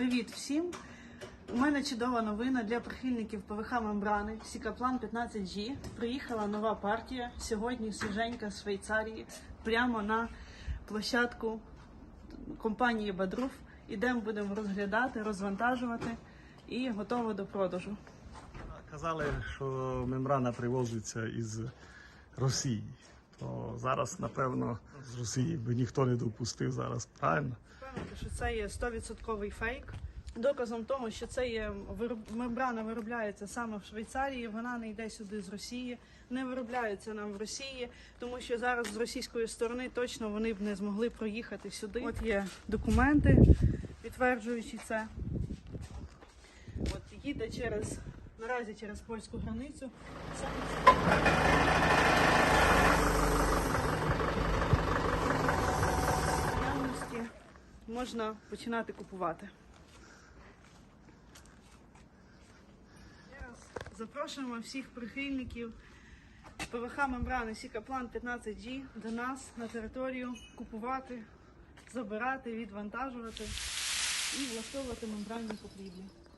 Привіт всім! У мене чудова новина для прихильників ПВХ мембрани Сікаплан 15G. Приїхала нова партія сьогодні свіженька з Швейцарії прямо на площадку компанії Бадруф. Ідемо, будемо розглядати, розвантажувати і готово до продажу. Казали, що мембрана привозиться із Росії. То зараз, напевно, з Росії би ніхто не допустив зараз, правильно? Впевнити, що це є 100% фейк. Доказом того, що це є вироб- мембрана виробляється саме в Швейцарії, вона не йде сюди з Росії, не виробляється нам в Росії, тому що зараз з російської сторони точно вони б не змогли проїхати сюди. От є документи, підтверджуючи це. От їде через наразі через польську границю. Можна починати купувати. Запрошуємо всіх прихильників ПВХ мембрани Сікаплан 15G до нас на територію купувати, забирати, відвантажувати і влаштовувати мембранні покрівлі.